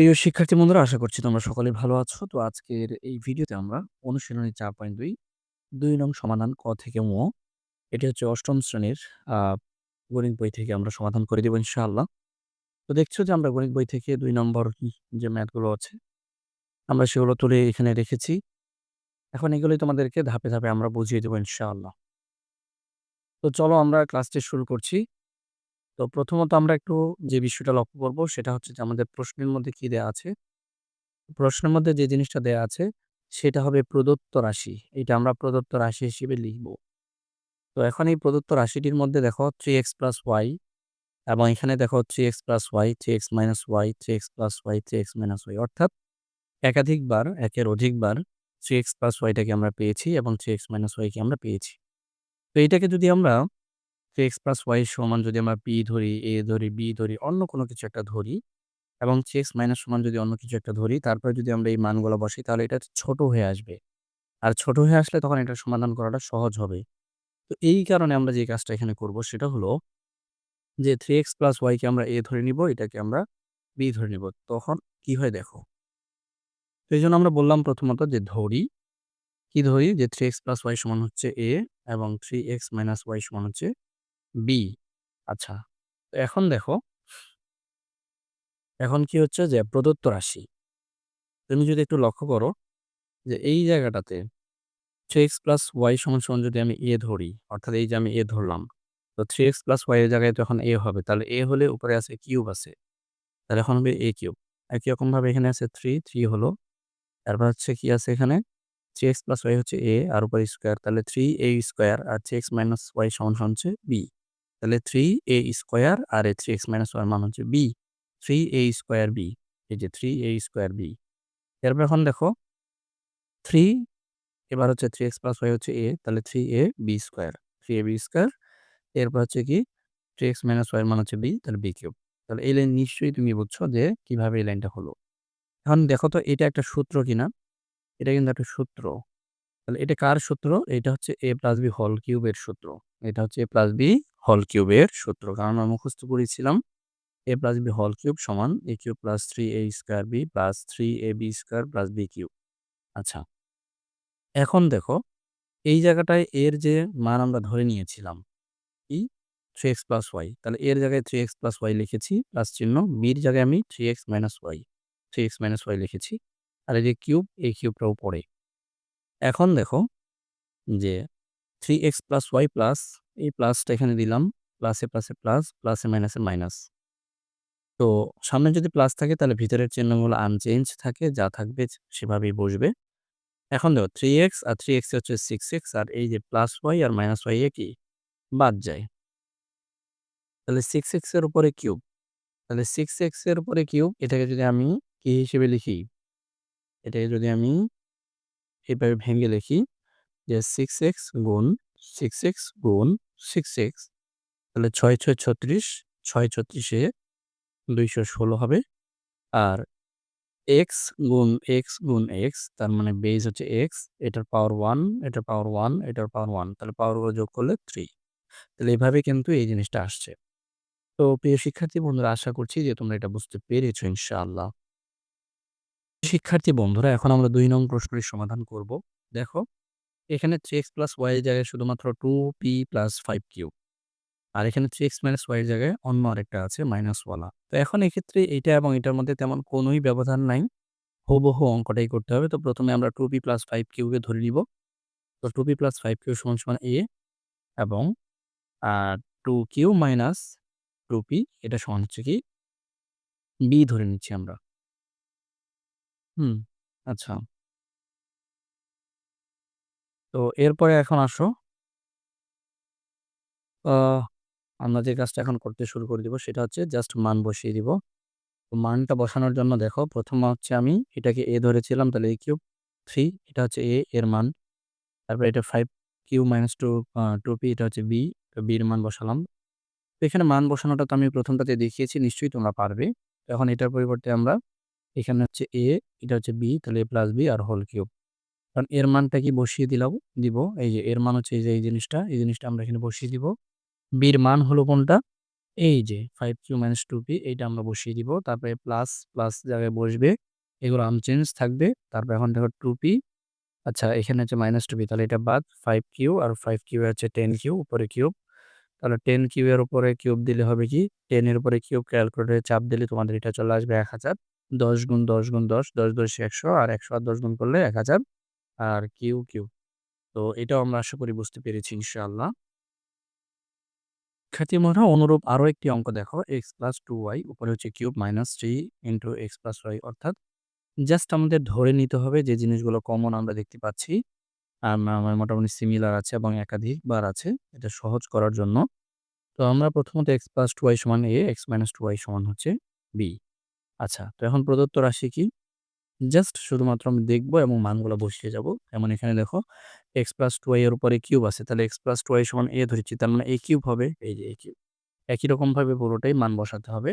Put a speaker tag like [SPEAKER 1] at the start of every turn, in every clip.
[SPEAKER 1] প্রিয় শিক্ষার্থী বন্ধুরা আশা করছি তোমরা সকলে ভালো আছো। তো আজকের এই ভিডিওতে আমরা অনুশীলনী ৪.২ ২ নং সমাধান ক থেকে ম এটি হচ্ছে অষ্টম শ্রেণির গণিত বই থেকে আমরা সমাধান করে দেব ইনশাআল্লাহ। তো দেখছ যে আমরা গণিত বই থেকে দুই নম্বর যে ম্যাথগুলো আছে আমরা সেগুলো তুলে এখানে রেখেছি। এখন এগুলোই তোমাদেরকে ধাপে, ধাপে আমরা বুঝিয়ে দেব ইনশাআল্লাহ। তো চলো আমরা ক্লাসটি শুরু করছি। তো প্রথমত আমরা একটু যে বিষয়টা লক্ষ্য করব সেটা হচ্ছে যে আমাদের প্রশ্নের মধ্যে কি দেয়া আছে? প্রশ্নের মধ্যে যে জিনিসটা দেয়া আছে সেটা হবে প্রদত্ত রাশি। এটা আমরা প্রদত্ত রাশি হিসেবে লিখব। তো এখন এই প্রদত্ত রাশিটির মধ্যে দেখো থ্রি এক্স প্লাস ওয়াই এবং এখানে দেখো 3x y, 3x y, 3x y, 3x y অর্থাৎ একাধিকবার একের অধিকবার 3x y টাকে আমরা পেয়েছি এবং থ্রি এক্স মাইনাস ওয়াইকে আমরা পেয়েছি। তো এইটাকে যদি আমরা 3x y সমান যদি আমরা p ধরি, এ ধরি, বি ধরি, অন্য কোনো কিছু একটা ধরি এবং 3x মাইনাস সমান যদি অন্য কিছু একটা ধরি, তারপরে যদি আমরা এই মানগুলো বসাই তাহলে এটা ছোট হয়ে আসবে। আর ছোট হয়ে আসলে তখন এটা সমাধান করাটা সহজ হবে। তো এই কারণে আমরা যে কাজটা এখানে করব সেটা হলো যে 3x y কে আমরা এ ধরে নিব, এটাকে আমরা বি ধরে নিব। তখন কি হয় দেখো। তো এইজন্য আমরা বললাম প্রথমত যে ধরি, কি ধরি যে 3x y সমান হচ্ছে এ এবং থ্রি এক্স মাইনাস y সমান হচ্ছে b। আচ্ছা, তো এখন দেখো এখন কি হচ্ছে যে প্রদত্ত রাশি। তুমি যদি একটু লক্ষ্য করো যে এই জায়গাটাতে 3x y সমান, সমান যদি আমি a ধরি, অর্থাৎ এই যে আমি a ধরলাম। তো 3x y এর জায়গায় যখন a হবে তাহলে a হলে উপরে আছে কিউব আছে। তাহলে এখন হবে a কিউব। একই রকমভাবে এখানে আছে 3, 3 হলো। তারপর হচ্ছে কি আছে এখানে 3x y হচ্ছে a আর উপরে স্কয়ার তাহলে 3a স্কয়ার আর 3x y সমান, সমান হচ্ছে b। তাহলে থ্রি এ স্কোয়ার আর এই 3x y এর মান হচ্ছে B three A square B এই যে থ্রি এ স্কোয়ার বি এরপর এখন দেখো থ্রি এবার হচ্ছে 3x y হচ্ছে এ তাহলে three A B square three A B square এরপর হচ্ছে কি 3x y এর মান হচ্ছে বি তাহলে বি কিউব। তাহলে এই লাইন নিশ্চয়ই তুমি বুঝছ যে কীভাবে এই লাইনটা হলো। এখন দেখো তো এটা একটা সূত্র কিনা? এটা কিন্তু একটা সূত্র। তাহলে এটা কার সূত্র? এটা হচ্ছে এ প্লাস বি হল কিউবের সূত্র। এটা হচ্ছে a প্লাস বি হল কিউবের সূত্র। কারণ আমরা মুখস্থ করেছিলাম, এ প্লাস বি হল কিউব সমান A cube plus three A square B plus 3ab square plus B cube. আচ্ছা। এখন দেখো, এই জায়গাটায় এর যে মান আমরা ধরে নিয়েছিলাম কি থ্রি এক্স প্লাস ওয়াই তাহলে এর জায়গায় থ্রি এক্স প্লাস ওয়াই লিখেছি, প্লাস চিহ্ন বির জায়গায় আমি three X minus Y, three X minus Y লিখেছি আর এই যে কিউব, এই কিউবটাও পড়ে এখন দেখো যে 3x y plus y plus এই প্লাসটা এখানে দিলাম। প্লাসে প্লাসে প্লাস প্লাসে মাইনাসে মাইনাস তো সামনে যদি প্লাস থাকে, তাহলে ভিতরের চিহ্নগুলো আনচেঞ্জ থাকে, যা থাকবে সেভাবেই বসবে। এখন দেখো থ্রি এক্স আর থ্রি এক্স হচ্ছে সিক্স এক্স আর এই যে প্লাস ওয়াই আর মাইনাস ওয়াই কি? বাদ যায়। তাহলে সিক্স এক্সের উপরে কিউব তাহলে সিক্স এক্সের উপরে কিউব এটাকে যদি আমি কি হিসেবে লিখি? এটাকে যদি আমি এভাবে ভেঙে লিখি যে সিক্স এক্স গুণ সিক্স এক্স গুণ সিক্স এক্স তাহলে ছয় ছয় ছত্রিশ, ছয় ছত্রিশে দুইশো ষোলো হবে। আর এক্স গুণ এক্স গুণ এক্স তার মানে বেজ হচ্ছে এক্স এটার পাওয়ার ওয়ান এটার পাওয়ার ওয়ান এটার পাওয়ার ওয়ান তাহলে পাওয়ারগুলো যোগ করলে থ্রি তাহলে এভাবে কিন্তু এই জিনিসটা আসছে। তো প্রিয় শিক্ষার্থী বন্ধুরা, আশা করছি যে তোমরা এটা বুঝতে পেরেছ ইনশাআল্লাহ। শিক্ষার্থী বন্ধুরা, এখন আমরা দুই নং প্রশ্নের সমাধান করব। দেখো এখানে থ্রি এক্স প্লাস ওয়াই জায়গায় শুধুমাত্র two P plus five Q আর এখানে থ্রি এক্স মাইনাস ওয়াই জায়গায় অন্য আরেকটা আছে মাইনাসওয়ালা তো এখন এক্ষেত্রে এটা এবং এটার মধ্যে তেমন কোনোই ব্যবধান নাই। হুবহু অঙ্কটাই করতে হবে। তো প্রথমে আমরা টু পি প্লাস ফাইভ কিউকে ধরে নিব। তো two P plus five Q সমান সমান এ এবং two Q minus two P এটা সমান হচ্ছে কি? বি ধরে নিচ্ছি আমরা। হুম আচ্ছা। তো এরপরে এখন আসো। আমরা যে কাজটা এখন করতে শুরু করে দিব সেটা হচ্ছে জাস্ট মান বসিয়ে দিব। তো মানটা বসানোর জন্য দেখো, প্রথম হচ্ছে আমি এটাকে এ ধরেছিলাম, তাহলে এ কিউব থ্রি, এটা হচ্ছে এ, এর মান। তারপর এটা five Q minus two two P এটা হচ্ছে বি বির মান বসালাম। তো এখানে মান বসানোটা তো আমি প্রথমটাতে দেখিয়েছি, নিশ্চয়ই তোমরা পারবে। এখন এটার পরিবর্তে আমরা এখানে হচ্ছে এ, এটা হচ্ছে বি তাহলে এ প্লাস বি আর হোল কিউব। কারণ এর মানটা কি বসিয়ে দিলাম দিব এই যে এর মান হচ্ছে এই যে এই জিনিসটা এই জিনিসটা আমরা এখানে বসিয়ে দিব বির মান হলো কোনটা এই যে 5q - 2p এইটা আমরা বসিয়ে দিব। তারপরে প্লাস, প্লাস জায়গায় বসবে। এগুলো আনচেঞ্জ থাকবে। তারপর এখন দেখো 2p আচ্ছা এখানে হচ্ছে -2p তাহলে এটা বাদ ফাইভ কিউ আর 5q হচ্ছে 10q উপরে কিউব। তাহলে 10q এর উপরে কিউব দিলে হবে কি 10 এর উপরে কিউব ক্যালকুলেটরে চাপ দিলে তোমাদের এটা চলে আসবে এক হাজার দশ গুণ 10 গুণ দশ দশ দশ একশো আর 100 আর 10 গুণ করলে 1000 আর কিউ কিউ। তো এটাও আমরা আশা করি বুঝতে পেরেছি ইনশাআল্লাহ। বন্ধুরা অনুরূপ আরও একটি অঙ্ক দেখো এক্স প্লাস টু ওয়াই উপরে হচ্ছে cube minus three into X plus Y অর্থাৎ জাস্ট আমাদের ধরে নিতে হবে যে জিনিসগুলো কমন আমরা দেখতে পাচ্ছি আমার মোটামুটি সিমিলার আছে এবং একাধিকবার আছে এটা সহজ করার জন্য তো আমরা প্রথমত এক্স প্লাস টু ওয়াই সমান A X minus two Y সমান হচ্ছে বি আচ্ছা তো এখন প্রদত্ত রাশি কি জাস্ট শুধুমাত্র আমি দেখব এবং মানগুলো বসিয়ে যাব। যেমন এখানে দেখো এক্স প্লাস টু ওয়াই এর উপরে কিউব আছে, তাহলে এক্স প্লাস টু সমান এ ধরেছি, তার মানে এ কিউব হবে, এই যে এ কিউব একই রকমভাবে পুরোটাই মান বসাতে হবে।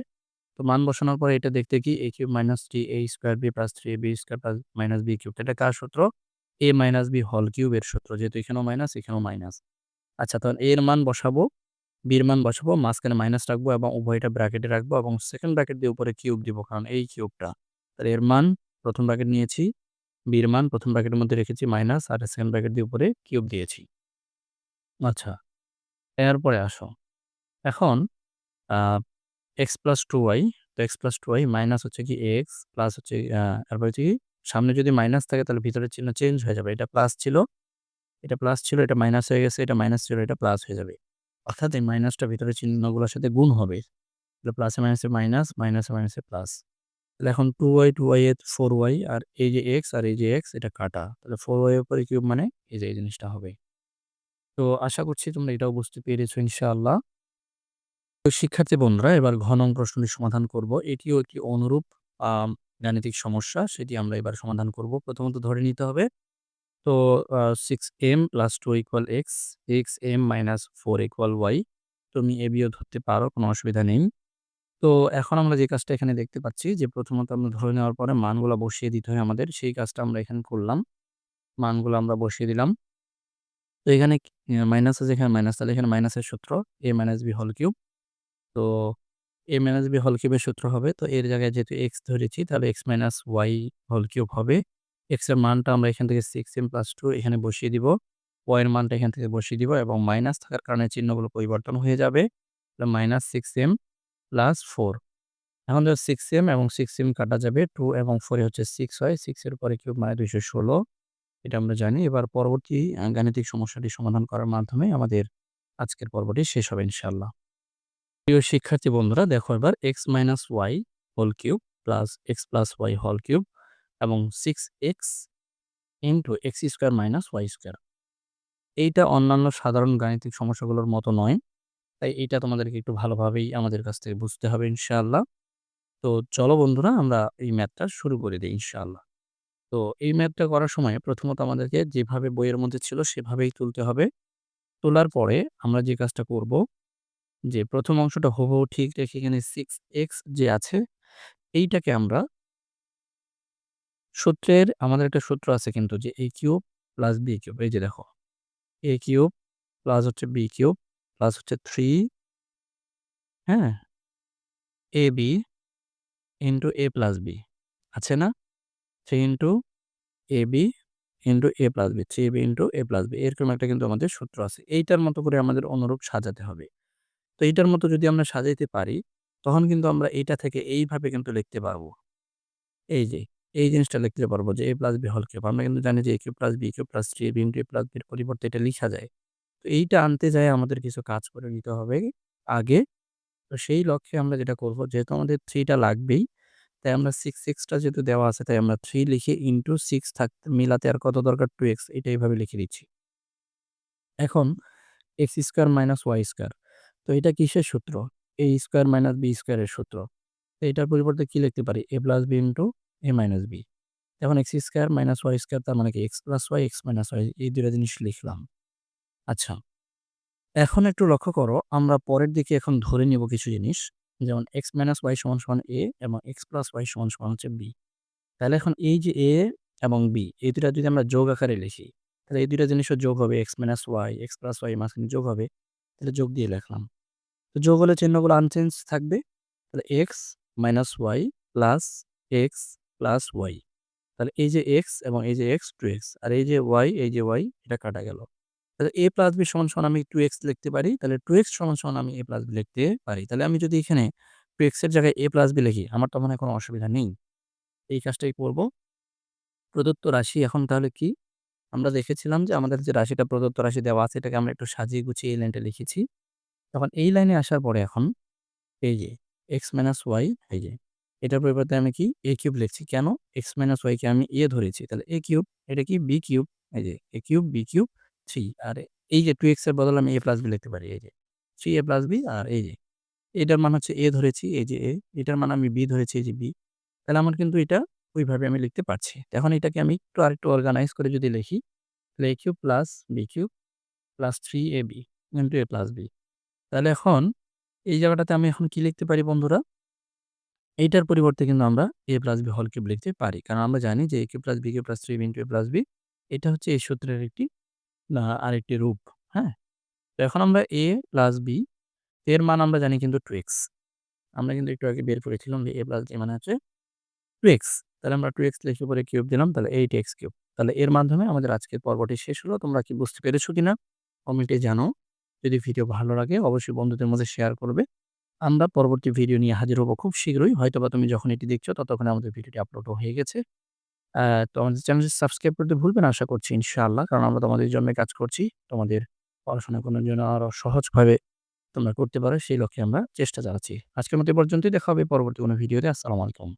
[SPEAKER 1] তো মান বসানোর পরে এটা দেখতে কি A cube minus three A square B plus three B square plus minus B cube এটা কার সূত্র? এ মাইনাস বি হল কিউবের সূত্র, যেহেতু এখানেও মাইনাস এখানেও মাইনাস আচ্ছা তখন এর মান বসাবো বির মান বসাবো, মাঝখানে মাইনাস রাখব এবং উভয়টা ব্র্যাকেটে রাখব এবং সেকেন্ড ব্র্যাকেট দিয়ে উপরে কিউব দিব, কারণ এই কিউবটা তাহলে এর মান প্রথম ব্র্যাকেট নিয়েছি বির মান প্রথম ব্র্যাকেটের মধ্যে রেখেছি মাইনাস আর সেকেন্ড ব্র্যাকেট দিয়ে উপরে কিউব দিয়েছি। আচ্ছা এরপরে আসো। এখন এক্স প্লাস টু ওয়াই তো X plus two Y minus হচ্ছে কি এক্স প্লাস হচ্ছে তারপরে হচ্ছে কি সামনে যদি মাইনাস থাকে তাহলে ভিতরের চিহ্ন চেঞ্জ হয়ে যাবে। এটা প্লাস ছিল, এটা প্লাস ছিল, এটা মাইনাস হয়ে গেছে, এটা মাইনাস ছিল, এটা প্লাস হয়ে যাবে। অর্থাৎ এই মাইনাসটা ভিতরের চিহ্নগুলোর সাথে গুণ হবে। প্লাসে মাইনাসে মাইনাস মাইনাসে মাইনাসে প্লাস এখন টু ওয়াই টু ওয়াই এর ফোর ওয়াই আর এই যে এক্স আর এই যে এক্স এটা কাটা। তাহলে ফোর ওয়াই উপরে কিউব মানে এই যে এই জিনিসটা হবে। তো আশা করছি তোমরা এটাও বুঝতে পেরেছ ইনশাআল্লাহ। তো শিক্ষার্থী বন্ধুরা, এবার ঘন প্রশ্নটি সমাধান করব। এটিও একটি অনুরূপ গাণিতিক সমস্যা, সেটি আমরা এবার সমাধান করব। প্রথমত ধরে নিতে হবে, তো six M plus two equal X X M minus four equal Y তুমি এবিও ধরতে পারো, কোনো অসুবিধা নেই। তো এখন আমরা যে কাজটা এখানে দেখতে পাচ্ছি যে প্রথমত আমরা ধরে নেওয়ার পরে মানগুলো বসিয়ে দিতে হয় আমাদের। সেই কাজটা আমরা এখানে করলাম। মানগুলো আমরা বসিয়ে দিলাম। তো এখানে মাইনাস আছে এখানে মাইনাস, তাহলে এখানে মাইনাসের সূত্র এ মাইনাস বি হল কিউব তো এ মাইনাস বি হল কিউবের সূত্র হবে। তো এর জায়গায় যেহেতু এক্স ধরেছি, তাহলে এক্স মাইনাস ওয়াই হল কিউব হবে। এক্সের মানটা আমরা এখান থেকে সিক্স এম প্লাস টু এখানে বসিয়ে দিব। ওয়াই এর মানটা এখান থেকে বসিয়ে দিব এবং মাইনাস থাকার কারণে চিহ্নগুলো পরিবর্তন হয়ে যাবে। Minus six M plus four এখন ধর সিক্স এম এবং সিক্স এম কাটা যাবে। টু এবং ফোরে হচ্ছে সিক্স হয়। সিক্সের পরে কিউব মানে দুইশো ষোলো। এটা আমরা জানি। এবার পরবর্তী গাণিতিক সমস্যাটি সমাধান করার মাধ্যমে আমাদের আজকের পর্বটি শেষ হবে ইনশাল্লাহ প্রিয় শিক্ষার্থী বন্ধুরা, দেখো এবার X minus Y whole cube plus X plus Y whole cube এবং six X into X square minus Y square এইটা অন্যান্য সাধারণ গাণিতিক সমস্যাগুলোর মতো নয়। তাই এইটা তোমাদেরকে একটু ভালোভাবেই আমাদের কাছ থেকে বুঝতে হবে ইনশাআল্লাহ। তো চলো বন্ধুরা, আমরা এই ম্যাথটা শুরু করে দিই ইনশাআল্লাহ। তো এই ম্যাথটা করার সময় প্রথমত আমাদেরকে যেভাবে বইয়ের মধ্যে ছিল সেভাবেই তুলতে হবে। তোলার পরে আমরা যে কাজটা করব, যে প্রথম অংশটা হুবহু ঠিক রেখে এখানে সিক্স এক্স যে আছে, এইটাকে আমরা সূত্রের, আমাদের একটা সূত্র আছে কিন্তু যে A cube plus B cube এই যে দেখো এ কিউব প্লাস হচ্ছে বি কিউব প্লাস হচ্ছে থ্রি হ্যাঁ? A B into A plus B আছে না? Three into A B into A plus B three B into A plus B এরকম একটা কিন্তু আমাদের সূত্র আছে। এইটার মতো করে আমাদের অনুরূপ সাজাতে হবে। তো এইটার মতো যদি আমরা সাজাইতে পারি, তখন কিন্তু আমরা এইটা থেকে এইভাবে কিন্তু লিখতে পারব। এই যে, এই জিনিসটা লিখতে পারব যে এ প্লাস বি হল কিউব আমরা কিন্তু জানি যে A cube plus B cube plus three B into A plus বির পরিবর্তে এটা লিখা যায়। এইটা আনতে যায় আমাদের কিছু কাজ করে নিতে হবে আগে। তো সেই লক্ষ্যে আমরা যেটা করব, যেহেতু আমাদের থ্রিটা লাগবেই, তাই আমরা সিক্স সিক্সটা যেহেতু দেওয়া আছে, তাই আমরা থ্রি লিখে ইন্টু সিক্স থাকতে মিলাতে আর কত দরকার? টু এক্স এটা এইভাবে লিখে দিচ্ছি। এখন X square minus Y square তো এটা কিসের সূত্র? এ স্কোয়ার মাইনাস বি স্কোয়ারের সূত্র। তো এটার পরিবর্তে কি লিখতে পারি? A plus b into a minus b এখন x square minus y square তার মানে কি? X plus y x minus y এই দুটা জিনিস লিখলাম। আচ্ছা এখন একটু লক্ষ্য করো আমরা পরের দিকে এখন ধরে নিব কিছু জিনিস যেমন এক্স মাইনাস ওয়াই সমান সমান এ এবং এক্স প্লাস ওয়াই সমান সমান হচ্ছে বি তাহলে এখন এই যে এ এবং বি এই দুটা যদি আমরা যোগ আকারে লিখি তাহলে এই দুটা জিনিসও যোগ হবে x minus y x plus y মাঝখানে যোগ হবে তাহলে যোগ দিয়ে লিখলাম তো যোগ হলে চিহ্নগুলো আনচেঞ্জ থাকবে। তাহলে x minus y plus x plus y. তাহলে এই যে এক্স এবং এই যে এক্স টু এক্স আর এই যে ওয়াই, এই যে ওয়াই এটা কাটা গেল। তাহলে a প্লাস b সমান, সমান আমি টু এক্স লিখতে পারি। তাহলে টু এক্স সমান, সমান আমি এ প্লাস বি লিখতে পারি। তাহলে আমি যদি এখানে 2x এর জায়গায় এ প্লাস বি লিখি আমার তো মনে কোনো অসুবিধা নেই। এই কাজটাই করব। প্রদত্ত রাশি এখন তাহলে কি? আমরা দেখেছিলাম যে আমাদের যে রাশিটা প্রদত্ত রাশি দেওয়া আছে এটাকে আমরা একটু সাজিয়ে গুছিয়ে এই লাইনটা লিখেছি। তখন এই লাইনে আসার পরে এখন এই যে এক্স মাইনাস ওয়াই এই যে এটার পরিবর্তে আমি কি এ কিউব লিখছি। কেন? এক্স মাইনাস ওয়াই কে আমি এ ধরেছি। তাহলে এ কিউব এটা কি বি কিউব এই যে এ কিউব বি কিউব 3 আর এই যে 2x এর বদলে আমি এ প্লাস বি লিখতে পারি, এই যে থ্রি এ প্লাস বি আর এই যে এটার মান হচ্ছে এ ধরেছি, এই যে a এটার মান আমি বি ধরেছি, এই যে বি তাহলে আমার কিন্তু এটা ওইভাবে আমি লিখতে পারছি। এখন এটাকে আমি একটু আরেকটু অর্গানাইজ করে যদি লিখি, তাহলে a cube plus b cube plus 3ab into a plus b তাহলে এখন এই জায়গাটাতে আমি এখন কি লিখতে পারি বন্ধুরা? এইটার পরিবর্তে কিন্তু আমরা a plus b whole cube লিখতে পারি। কারণ আমরা জানি যে a cube plus b cube plus 3b into a plus b এটা হচ্ছে এই সূত্রের একটি আরেকটি রূপ। হ্যাঁ? তো এখন আমরা এ প্লাস বি এর মান আমরা জানি কিন্তু টু এক্স আমরা কিন্তু একটু আগে বের করেছিলাম যে a প্লাস b মানে হচ্ছে 2x তাহলে আমরা টু এক্স লিখে পরে কিউব দিলাম, তাহলে 8x কিউব। তাহলে এর মাধ্যমে আমাদের আজকের পর্বটি শেষ হলো। তোমরা কি বুঝতে পেরেছ কিনা? কমেন্টে জানো যদি ভিডিও ভালো লাগে, অবশ্যই বন্ধুদের মধ্যে শেয়ার করবে। আমরা পরবর্তী ভিডিও নিয়ে হাজির হব খুব শীঘ্রই। হয়তোবা তুমি যখন এটি দেখছ, ততক্ষণে আমাদের ভিডিওটি আপলোডও হয়ে গেছে। আ তো আমাদের চ্যানেলটি সাবস্ক্রাইব করতে ভুলবেন আশা করছি, ইনশাআল্লাহ। কারণ আমরা তোমাদের জন্য কাজ করছি। তোমাদের পড়াশোনা করার জন্য আরও সহজভাবে তোমরা করতে পারো, সেই লক্ষ্যে আমরা চেষ্টা চালাচ্ছি। আজকের মতো পর্যন্তই দেখা হবে পরবর্তী কোনো ভিডিওতে। আসসালামু আলাইকুম।